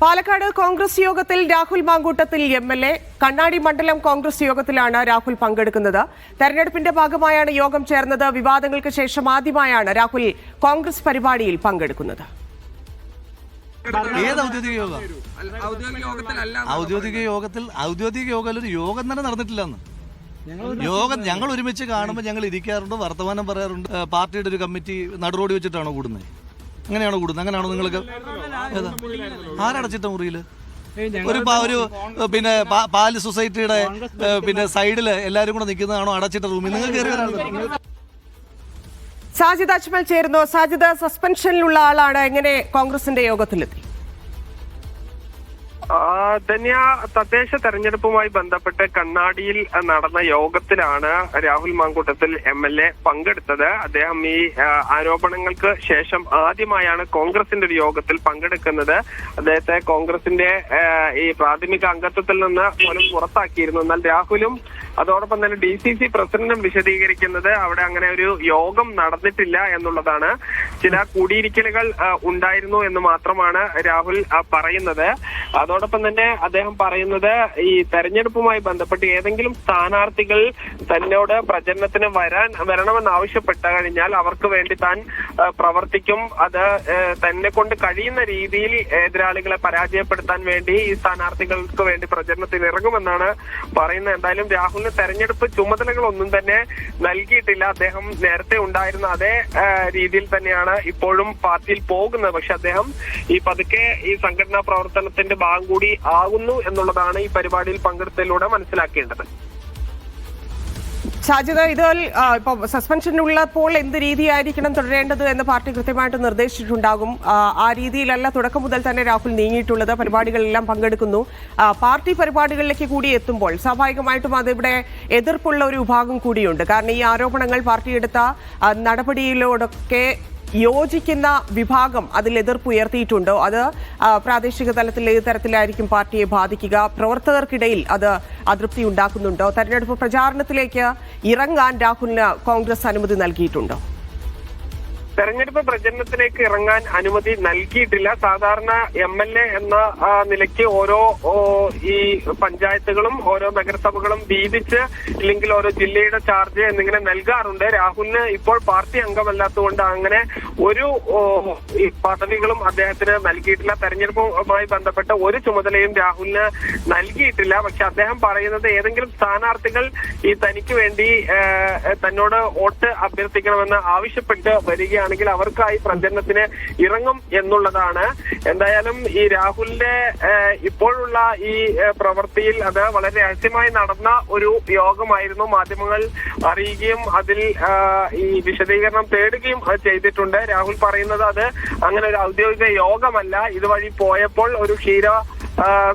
പാലക്കാട് കോൺഗ്രസ് യോഗത്തിൽ Rahul Mankoottathil M L A. Kannadi മണ്ഡലം കോൺഗ്രസ് യോഗത്തിലാണ് രാഹുൽ പങ്കെടുക്കുന്നത്. തെരഞ്ഞെടുപ്പിന്റെ ഭാഗമായാണ് യോഗം ചേർന്നത്. വിവാദങ്ങൾക്ക് ശേഷം ആദ്യമായാണ് രാഹുൽ കോൺഗ്രസ് പരിപാടിയിൽ പങ്കെടുക്കുന്നത്. ഔദ്യോഗിക യോഗം? യോഗത്തിൽ ഔദ്യോഗിക യോഗത്തിൽ ഒരു യോഗം തന്നെ നടന്നിട്ടില്ലെന്ന് യോഗം ഞങ്ങൾ ഒരുമിച്ച് കാണുമ്പോൾ ഞങ്ങൾ ഇരിക്കാറുണ്ട് വർത്തമാനം പറയാറുണ്ട്. പാർട്ടിയുടെ ഒരു കമ്മിറ്റി നടുറോടി വെച്ചിട്ടാണോ കൂടുന്നത്? അങ്ങനെയാണോ കൂടുന്നത്? അങ്ങനെയാണോ നിങ്ങൾക്ക്? ഏതാ? ആരടച്ചിട്ട മുറിയിൽ ഒരു ഒരു പിന്നെ പാൽ സൊസൈറ്റിയുടെ പിന്നെ സൈഡിൽ എല്ലാവരും കൂടെ നിൽക്കുന്നതാണോ അടച്ചിട്ട റൂമിൽ? നിങ്ങൾ സാജിദ് അജ്മൽ ചേരുന്നു. സാജിദ് സസ്പെൻഷനിലുള്ള ആളാണ്. എങ്ങനെ കോൺഗ്രസിന്റെ യോഗത്തിലെത്തി? ധന്യ തദ്ദേശ തെരഞ്ഞെടുപ്പുമായി ബന്ധപ്പെട്ട് കണ്ണാടിയിൽ നടന്ന യോഗത്തിലാണ് Rahul Mankoottathil M L A പങ്കെടുത്തത്. അദ്ദേഹം ഈ ആരോപണങ്ങൾക്ക് ശേഷം ആദ്യമായാണ് കോൺഗ്രസിന്റെ ഒരു യോഗത്തിൽ പങ്കെടുക്കുന്നത്. അദ്ദേഹത്തെ കോൺഗ്രസിന്റെ ഈ പ്രാഥമിക അംഗത്വത്തിൽ നിന്ന് പോലും പുറത്താക്കിയിരുന്നു. എന്നാൽ രാഹുലും അതോടൊപ്പം തന്നെ ഡി സി സി പ്രസിഡന്റും വിശദീകരിക്കുന്നത് അവിടെ അങ്ങനെ ഒരു യോഗം നടന്നിട്ടില്ല എന്നുള്ളതാണ്. ചില കൂടിയിരിക്കലുകൾ ഉണ്ടായിരുന്നു എന്ന് മാത്രമാണ് രാഹുൽ പറയുന്നത്. പറയുന്നത് അതോടൊപ്പം തന്നെ അദ്ദേഹം പറയുന്നത് ഈ തെരഞ്ഞെടുപ്പുമായി ബന്ധപ്പെട്ട് ഏതെങ്കിലും സ്ഥാനാർത്ഥികൾ തന്നോട് പ്രചരണത്തിന് വരാൻ വരണമെന്ന് ആവശ്യപ്പെട്ട കഴിഞ്ഞാൽ അവർക്ക് വേണ്ടി താൻ പ്രവർത്തിക്കും. അത് തന്നെ കൊണ്ട് കഴിയുന്ന രീതിയിൽ എതിരാളികളെ പരാജയപ്പെടുത്താൻ വേണ്ടി ഈ സ്ഥാനാർത്ഥികൾക്ക് വേണ്ടി പ്രചരണത്തിന് ഇറങ്ങുമെന്നാണ് പറയുന്നത്. എന്തായാലും രാഹുലിന് തെരഞ്ഞെടുപ്പ് ചുമതലകളൊന്നും തന്നെ നൽകിയിട്ടില്ല. അദ്ദേഹം നേരത്തെ ഉണ്ടായിരുന്ന അതേ രീതിയിൽ തന്നെയാണ് ഇപ്പോഴും പാർട്ടിയിൽ പോകുന്നത്. പക്ഷെ അദ്ദേഹം ഈ പതുക്കെ ഈ സംഘടനാ പ്രവർത്തനത്തിന്റെ ഭാഗം കൂടി ആകുന്നു എന്നുള്ളതാണ് ഈ പരിപാടിയിൽ പങ്കെടുത്തതിലൂടെ മനസ്സിലാക്കേണ്ടത്. ഷാജിത ഇതിൽ ആ, ഇപ്പൊ സസ്പെൻഷനുള്ളപ്പോൾ എന്ത് രീതിയായിരിക്കണം തുടരേണ്ടത് എന്ന് പാർട്ടി കൃത്യമായിട്ട് നിർദ്ദേശിച്ചിട്ടുണ്ടാകും. ആ, രീതിയിലല്ല തുടക്കം മുതൽ തന്നെ രാഹുൽ നീങ്ങിയിട്ടുള്ളത്. പരിപാടികളെല്ലാം പങ്കെടുക്കുന്നു. പാർട്ടി പരിപാടികളിലേക്ക് കൂടി എത്തുമ്പോൾ സ്വാഭാവികമായിട്ടും അതിവിടെ എതിർപ്പുള്ള ഒരു വിഭാഗം കൂടിയുണ്ട്. കാരണം ഈ ആരോപണങ്ങൾ പാർട്ടി എടുത്ത നടപടിയിലോടൊക്കെ യോജിക്കുന്ന വിഭാഗം അതിൽ എതിർപ്പ് ഉയർത്തിയിട്ടുണ്ടോ? അത് പ്രാദേശിക തലത്തിൽ ഏത് തരത്തിലായിരിക്കും പാർട്ടിയെ ബാധിക്കുക? പ്രവർത്തകർക്കിടയിൽ അത് അതൃപ്തി ഉണ്ടാക്കുന്നുണ്ടോ? തെരഞ്ഞെടുപ്പ് പ്രചാരണത്തിലേക്ക് ഇറങ്ങാൻ രാഹുലിന് കോൺഗ്രസ് അനുമതി നൽകിയിട്ടുണ്ടോ? തെരഞ്ഞെടുപ്പ് പ്രചരണത്തിലേക്ക് ഇറങ്ങാൻ അനുമതി നൽകിയിട്ടില്ല. സാധാരണ എം എൽ എ എന്ന നിലയ്ക്ക് ഓരോ ഈ പഞ്ചായത്തുകളും ഓരോ നഗരസഭകളും വീതിച്ച് അല്ലെങ്കിൽ ഓരോ ജില്ലയുടെ ചാർജ് എന്നിങ്ങനെ നൽകാറുണ്ട്. രാഹുലിന് ഇപ്പോൾ പാർട്ടി അംഗമല്ലാത്തതുകൊണ്ട് അങ്ങനെ ഒരു പദവികളും അദ്ദേഹത്തിന് നൽകിയിട്ടില്ല. തെരഞ്ഞെടുപ്പുമായി ബന്ധപ്പെട്ട ഒരു ചുമതലയും രാഹുലിന് നൽകിയിട്ടില്ല. പക്ഷെ അദ്ദേഹം പറയുന്നത് ഏതെങ്കിലും സ്ഥാനാർത്ഥികൾ ഈ തനിക്ക് വേണ്ടി തന്നോട് വോട്ട് അഭ്യർത്ഥിക്കണമെന്ന് ആവശ്യപ്പെട്ട് വരികയാണെങ്കിൽ അവർക്കായി പ്രചരണത്തിന് ഇറങ്ങും എന്നുള്ളതാണ്. എന്തായാലും ഈ രാഹുലിന്റെ ഇപ്പോഴുള്ള ഈ പ്രവൃത്തിയിൽ അത് വളരെ രഹസ്യമായി നടന്ന ഒരു യോഗമായിരുന്നു മാധ്യമങ്ങൾ അറിയുകയും അതിൽ ഈ വിശദീകരണം തേടുകയും ചെയ്തിട്ടുണ്ട്. രാഹുൽ പറയുന്നത് അത് അങ്ങനെ ഒരു ഔദ്യോഗിക യോഗമല്ല. ഇതുവഴി പോയപ്പോൾ ഒരു ക്ഷീര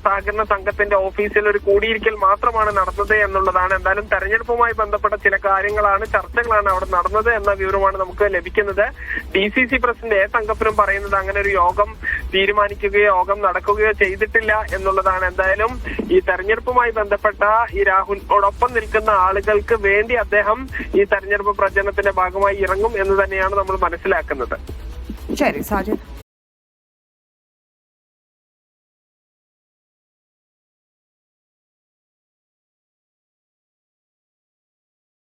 സഹകരണ സംഘത്തിന്റെ ഓഫീസിൽ ഒരു കൂടിയിരിക്കൽ മാത്രമാണ് നടന്നത് എന്നുള്ളതാണ്. എന്തായാലും തെരഞ്ഞെടുപ്പുമായി ബന്ധപ്പെട്ട ചില കാര്യങ്ങളാണ് ചർച്ചകളാണ് അവിടെ നടന്നത് എന്ന വിവരമാണ് നമുക്ക് ലഭിക്കുന്നത്. D C C president A Thankappuram പറയുന്നത് അങ്ങനെ ഒരു യോഗം തീരുമാനിക്കുകയോ യോഗം നടക്കുകയോ ചെയ്തിട്ടില്ല എന്നുള്ളതാണ്. എന്തായാലും ഈ തെരഞ്ഞെടുപ്പുമായി ബന്ധപ്പെട്ട ഈ രാഹുലിനോടൊപ്പം നിൽക്കുന്ന ആളുകൾക്ക് വേണ്ടി അദ്ദേഹം ഈ തെരഞ്ഞെടുപ്പ് പ്രചരണത്തിന്റെ ഭാഗമായി ഇറങ്ങും എന്ന് തന്നെയാണ് നമ്മൾ മനസ്സിലാക്കുന്നത്. ശരി സാജിദ്